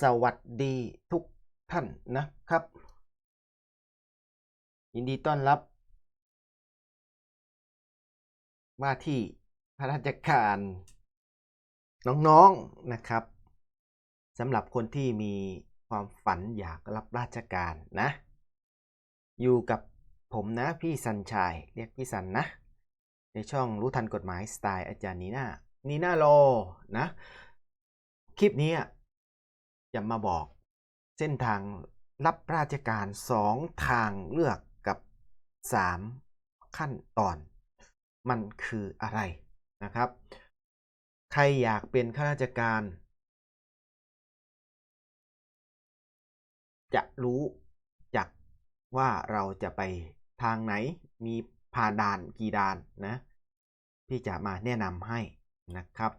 สวัสดีทุกท่านนะครับ ยินดีต้อนรับ ว่าที่ข้าราชการน้องๆนะครับสำหรับคนที่มีความฝันอยากรับราชการนะ อยู่กับผมนะพี่สันชัยเรียกพี่สันนะ ในช่องรู้ทันกฎหมายสไตล์อาจารย์นีน่านีน่าโลนะ คลิปนี้อะ จะมาบอกเส้นทางรับราชการสองทางเลือกกับสามขั้นตอน มันคืออะไรนะครับ ใครอยากเป็นข้าราชการ จะรู้จักว่าเราจะไปทางไหนมีผ่านด่านกี่ด่านนะที่จะมาแนะนำให้นะครับ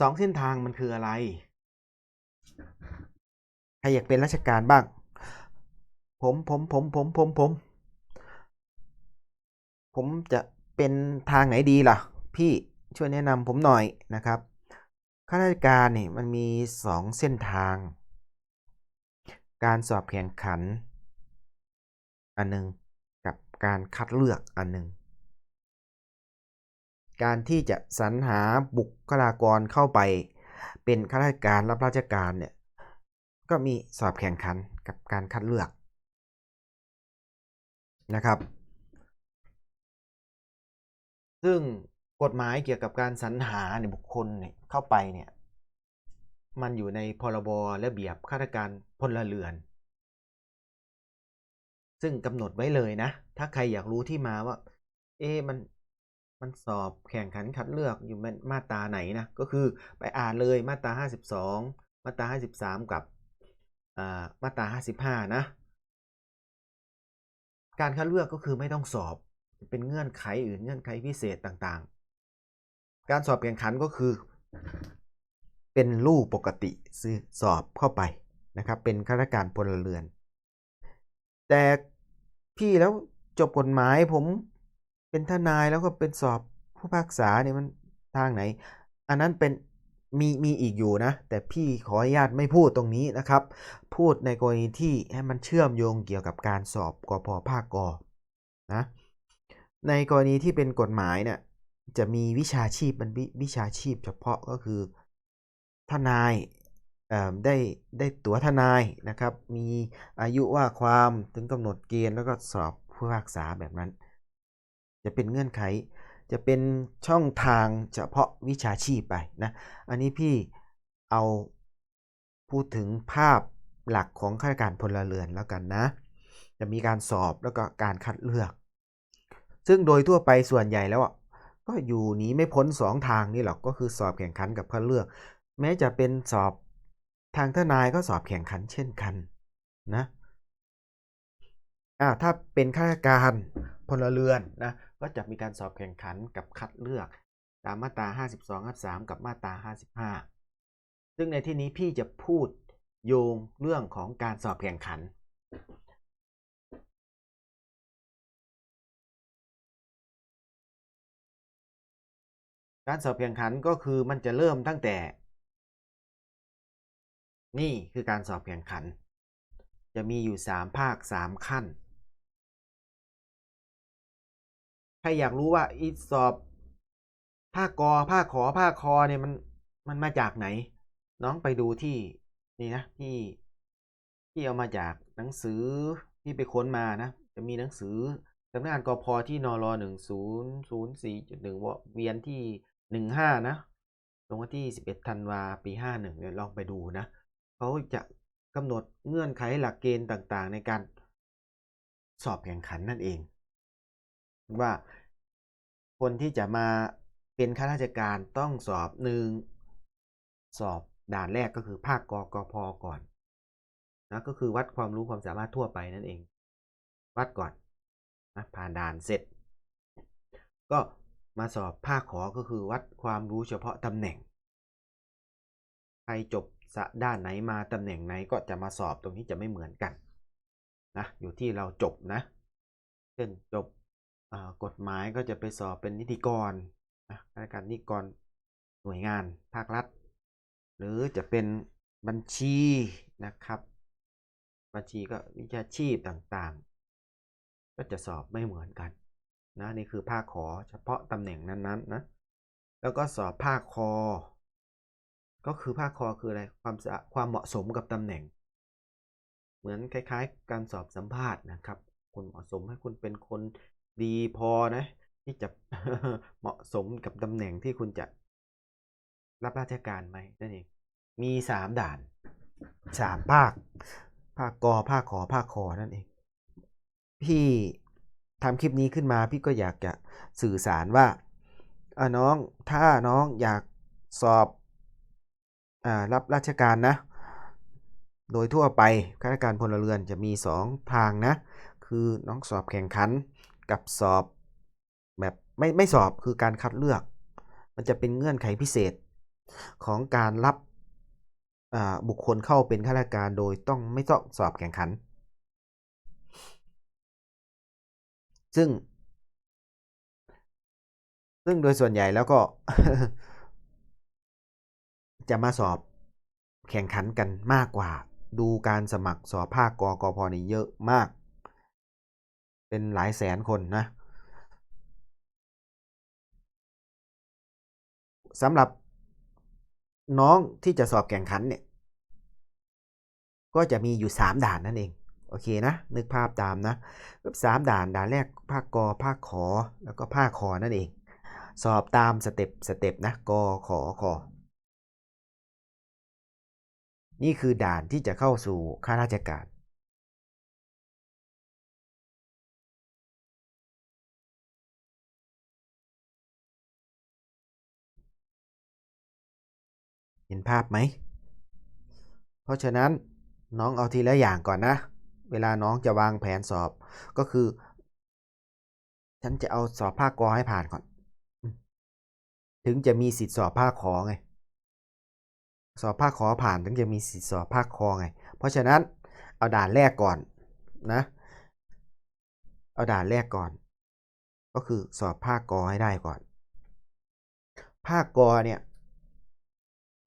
สองเส้นทางมันคืออะไร ใครอยากเป็นราชการบ้าง ผมผมผมผมผมผม ผมจะเป็นทางไหนดีล่ะ พี่ช่วยแนะนำผมหน่อยนะครับข้าราชการเนี่ยมันมีสองเส้นทาง การสอบแข่งขัน อันหนึ่งกับการคัดเลือกอันหนึ่งการที่จะสรรหาบุคลากรเข้าไป เป็นข้าราชการรับราชการเนี่ยก็มีสอบแข่งขันกับการคัดเลือกนะครับ ซึ่งกฎหมายเกี่ยวกับการสรรหาเนี่ยบุคคลเนี่ยเข้าไปเนี่ยมันอยู่ในพรบระเบียบข้าราชการพลเรือน ซึ่งกำหนดไว้เลยนะ ถ้าใครอยากรู้ที่มาว่า เอ๊มัน มันสอบแข่งขันคัดเลือกอยู่มันมาตราไหนนะ ก็คือไปอ่านเลยมาตรา 52 มาตรา 53 กับอ่ามาตรา 55 นะ การคัดเลือกก็คือไม่ต้องสอบเป็นเงื่อนไขอื่นเงื่อนไขพิเศษต่างๆ การสอบแข่งขันก็คือ เป็นรูปปกติซื้อสอบเข้าไปนะครับ เป็นข้าราชการพลเรือน แต่พี่แล้วจบกฎหมายผม เป็นทนายแล้วก็เป็นสอบผู้พิพากษาเนี่ยมันทางไหน อันนั้นเป็นมีมีอีกอยู่นะ แต่พี่ขออนุญาตไม่พูดตรงนี้นะครับ พูดในกรณีที่ให้มันเชื่อมโยงเกี่ยวกับการสอบกพภาคกนะในกรณีที่เป็นกฎหมายเนี่ยจะมีวิชาชีพมันวิวิชาชีพเฉพาะก็คือทนายเอ่อได้ได้ตั๋วทนายนะครับ มีอายุว่าความถึงกำหนดเกณฑ์แล้วก็สอบผู้พิพากษาแบบนั้น จะเป็นเงื่อนไข จะเป็นช่องทางเฉพาะวิชาชีพไปนะอันนี้พี่เอาพูดถึงภาพหลักของข้าราชการพลเรือนแล้วกันนะ จะมีการสอบแล้วก็การคัดเลือก ซึ่งโดยทั่วไปส่วนใหญ่แล้วก็อยู่หนีไม่พ้นสองทางนี่หรอกก็คือสอบแข่งขันกับคัดเลือก แม้จะเป็นสอบทางทนายก็สอบแข่งขันเช่นกันนะอ่าถ้าเป็นข้าราชการพลเรือนนะ ก็จะมีการสอบแข่งขันกับคัดเลือกตามมาตรา 52 53 กับมาตรา 55 ซึ่งในที่นี้พี่จะพูดโยงเรื่องของการสอบแข่งขัน การสอบแข่งขันก็คือมันจะเริ่มตั้งแต่ นี่คือการสอบแข่งขัน จะมีอยู่ 3 ภาค 3 ขั้น รอยากรู้ว่าอีสอบภากอภาขอภาคคอเนี่ยมันมันมาจากไหน น้องไปดูที่นี่นะที่ที่เอามาจากหนังสือที่ไปค้นมานะ จะมีหนังสือสำนักงานกพที่นรหนึ่งศูนย์ศูนย์สี่จุดหนึ่งเวียนที่หนึ่งห้านะลงวันที่สิบเอ็ดธันวาปีห้าหนึ่งเนี่ยลองไปดูนะเขาจะกำหนดเงื่อนไขหลักเกณฑ์ต่างๆ ในการสอบแข่งขันนั่นเอง ว่า คนที่จะมาเป็นข้าราชการต้องสอบหนึ่งสอบด่านแรกก็คือภาคกกพก่อนนะก็คือวัดความรู้ความสามารถทั่วไปนั่นเอง วัดก่อนนะผ่านด่านเสร็จ ก็มาสอบภาคขอก็คือวัดความรู้เฉพาะตำแหน่ง ใครจบสะด้านไหนมาตำแหน่งไหนก็จะมาสอบตรงนี้จะไม่เหมือนกันนะอยู่ที่เราจบนะ เช่นจบ กฎหมายก็จะไปสอบเป็นนิติกรนะราชการนิติกรหน่วยงานภาครัฐ หรือจะเป็นบัญชีนะครับ บัญชีก็วิชาชีพต่างๆ ก็จะสอบไม่เหมือนกันนะนี่คือภาคขอเฉพาะตำแหน่งนั้นๆนะแล้วก็สอบภาคคอ ก็คือภาคคอคืออะไรความสะความเหมาะสมกับตำแหน่ง เหมือนคล้ายๆ การสอบสัมภาษณ์นะครับ คุณเหมาะสมให้คุณเป็นคน ดีพอนะ ที่จะเหมาะสมกับตำแหน่งที่คุณจะรับราชการไหมนั่นเอง มีสามด่านสามภาค ภาคกอภาคขอภาคคอนั่นเอง พี่ทำคลิปนี้ขึ้นมาพี่ก็อยากจะสื่อสารว่าอ่าน้องถ้าน้องอยากสอบอารับราชการนะ โดยทั่วไปข้าราชการพลเรือนจะมี 2 ทางนะ คือน้องสอบแข่งขัน กับสอบแบบไม่ไม่สอบคือการคัดเลือก มันจะเป็นเงื่อนไขพิเศษของการรับบุคคลเข้าเป็นข้าราชการโดยต้องไม่ต้องสอบแข่งขัน ซึ่ง ซึ่งโดยส่วนใหญ่แล้วก็ จะมาสอบแข่งขันกันมากกว่า ดูการสมัครสอบภาคกกพนี่เยอะมาก เป็นหลายแสนคนนะสำหรับน้องที่จะสอบแข่งขันเนี่ย ก็จะมีอยู่ 3 ด่านนั่นเอง โอเคนะ นึกภาพตามนะสามด่านด่านแรกภาคกอภาคขอแล้วก็ภาคคอนั่นเอง สอบตามสเต็ปสเต็ปนะกอขอคอนี่คือด่านที่จะเข้าสู่ข้าราชการ เห็นภาพไหม เพราะฉะนั้นน้องเอาทีละอย่างก่อนนะ เวลาน้องจะวางแผนสอบก็คือ ฉันจะเอาสอบภาคกอให้ผ่านก่อน ถึงจะมีสิทธิสอบภาคขอไง สอบภาคขอผ่านถึงจะมีสิทธิสอบภาคคอไง เพราะฉะนั้นเอาด่านแรกก่อนนะ เอาด่านแรกก่อน ก็คือสอบภาคกอให้ได้ก่อน ภาคกอเนี่ย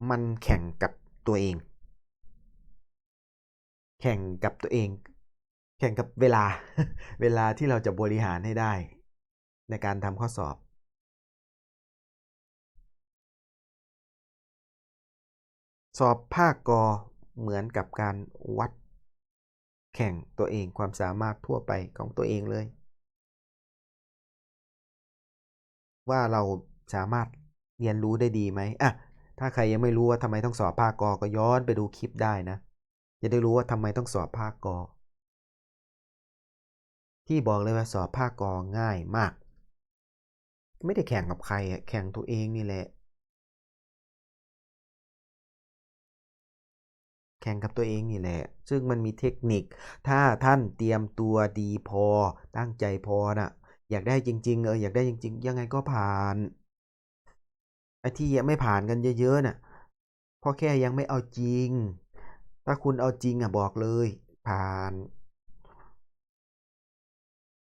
มันแข่งกับตัวเอง แข่งกับตัวเอง แข่งกับเวลา เวลาที่เราจะบริหารให้ได้ ในการทำข้อสอบ สอบภาคกอเหมือนกับการวัด แข่งตัวเองความสามารถทั่วไปของตัวเองเลย ว่าเราสามารถเรียนรู้ได้ดีไหมอะ ถ้าใครยังไม่รู้ว่าทำไมต้องสอบภาคกอก็ย้อนไปดูคลิปได้นะ จะได้รู้ว่าทำไมต้องสอบภาคกอ ที่บอกเลยว่าสอบภาคกอง่ายมาก ไม่ได้แข่งกับใครอะแข่งตัวเองนี่แหละ แข่งกับตัวเองนี่แหละ ซึ่งมันมีเทคนิค ถ้าท่านเตรียมตัวดีพอ ตั้งใจพอน่ะ อยากได้จริง ๆ เอออยากได้จริง ๆ ยังไงก็ผ่าน ไอ้ที่ยังไม่ผ่านกันเยอะๆน่ะเพราะแค่ยังไม่เอาจริง ถ้าคุณเอาจริงอะบอกเลย ผ่าน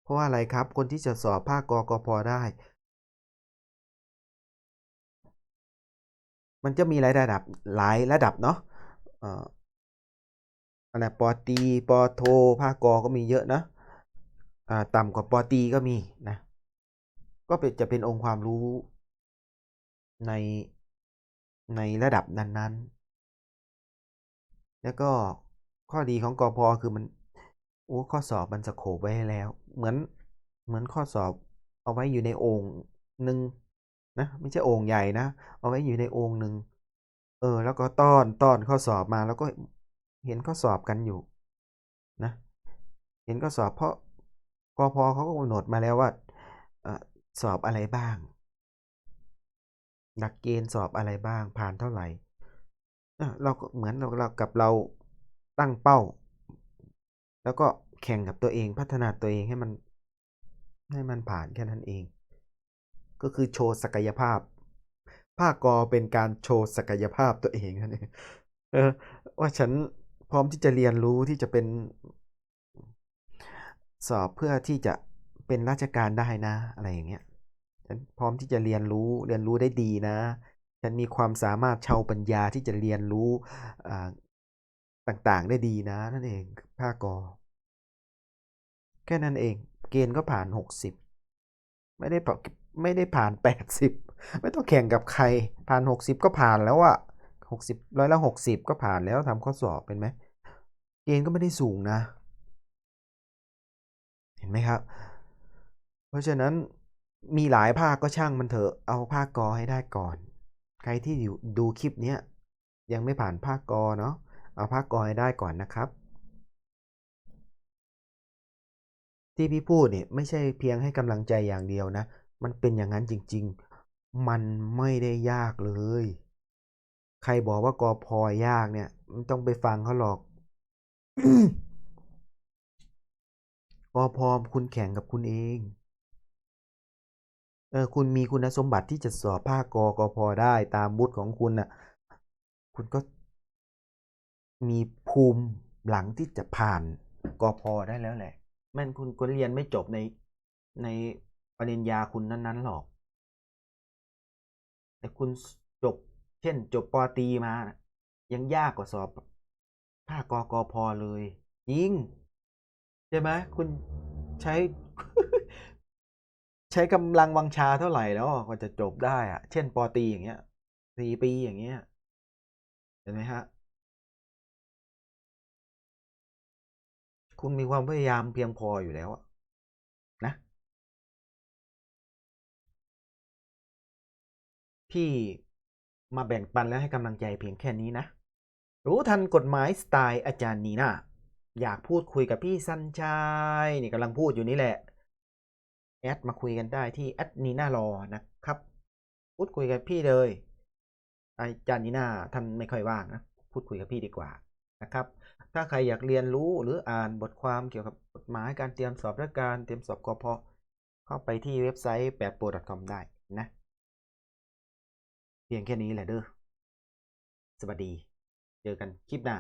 เพราะว่าอะไรครับ คนที่จะสอบภาคกกพได้ มันจะมีหลายระดับหลายระดับเนาะอ่ออะไรปอตีปอโทภาคกก็มีเยอะนะอ่าต่ำกว่าปอตีก็มีนะ ก็เป็นจะเป็นองค์ความรู้ ในในระดับนั้นๆ แล้วก็ข้อดีของกอพอคือมันโอ้ข้อสอบมันสโคปไว้ให้แล้ว เหมือนเหมือนข้อสอบเอาไว้อยู่ในโอ่งหนึ่งนะไม่ใช่โอ่งใหญ่นะ เอาไว้อยู่ในโอ่งหนึ่งเออ แล้วก็ต้อนต้อนข้อสอบมาแล้วก็เห็นข้อสอบกันอยู่นะ เห็นข้อสอบเพราะกอพอเขาก็กำหนดมาแล้วว่าสอบอะไรบ้าง หลักเกณฑ์สอบอะไรบ้างผ่านเท่าไหร่เราก็เหมือนเราเรากับเราตั้งเป้า แล้วก็แข่งกับตัวเองพัฒนาตัวเองให้มันให้มันผ่านแค่นั้นเอง ก็คือโชว์ศักยภาพ ภาคกอเป็นการโชว์ศักยภาพตัวเองนั่นเองเออว่าฉันพร้อมที่จะเรียนรู้ที่จะเป็น สอบเพื่อที่จะเป็นราชการได้นะ อะไรอย่างเงี้ย ฉันพร้อมที่จะเรียนรู้เรียนรู้ได้ดีนะ ฉันมีความสามารถเชาวปัญญาที่จะเรียนรู้ต่างๆได้ดีนะ นั่นเองภาคกอแค่นั้นเอง เกณฑ์ก็ผ่านหกสิบไม่ได้ผ่าไม่ได้ผ่านแปดสิบไม่ต้องแข่งกับใคร ผ่านหกสิบก็ผ่านแล้วอะหกสิบร้อยละหกสิบก็ผ่านแล้วทำข้อสอบเป็นไหมเกณฑ์ก็ไม่ได้สูงนะ เห็นไหมครับ เพราะฉะนั้น มีหลายภาคก็ช่างมันเถอะเอาภาคกอให้ได้ก่อน ใครที่อยู่ดูคลิปเนี้ยยังไม่ผ่านภาคกอเนาะเอาภาคกอให้ได้ก่อนนะครับ ที่พี่พูดเนี่ยไม่ใช่เพียงให้กำลังใจอย่างเดียวนะ มันเป็นอย่างนั้นจริง ๆ มันไม่ได้ยากเลย ใครบอกว่ากอพอยากเนี่ยไม่ต้องไปฟังเขาหรอกกอพอคุณแข่งกับคุณเอง เออคุณมีคุณสมบัติที่จะสอบภาคกกพได้ตามบุตรของคุณน่ะ คุณก็มีภูมิหลังที่จะผ่านกพได้แล้วแหละแม่นคุณก็เรียนไม่จบในในปริญญาคุณนั้นๆหรอก แต่คุณจบ เช่น จบปตีมานะยังยากกว่าสอบภาคกกพเลยยิง ใช่ไหมคุณใช้ ใช้กำลังวังชาเท่าไหร่แล้วกว่าจะจบได้อะเช่นปอตีอย่างเงี้ยสี่ปีอย่างเงี้ยเห็นไหมฮะคุณมีความพยายามเพียงพออยู่แล้วนะพี่มาแบ่งปันและให้กำลังใจเพียงแค่นี้นะ รู้ทันกฎหมายสไตล์อาจารย์นีน่าอยากพูดคุยกับพี่สัญชัยนี่กำลังพูดอยู่นี่แหละ แอดมาคุยกันได้ที่แอดนีน่ารอนะครับพูดคุยกับพี่เลยอาจารย์นีน่าท่านไม่ค่อยว่างนะพูดคุยกับพี่ดีกว่านะครับ ถ้าใครอยากเรียนรู้หรืออ่านบทความเกี่ยวกับกฎหมายการเตรียมสอบราชการเตรียมสอบกพเข้าไปที่เว็บไซต์แปดโปร .com ได้นะ เพียงแค่นี้แหละเด้อสวัสดี เจอกันคลิปหน้า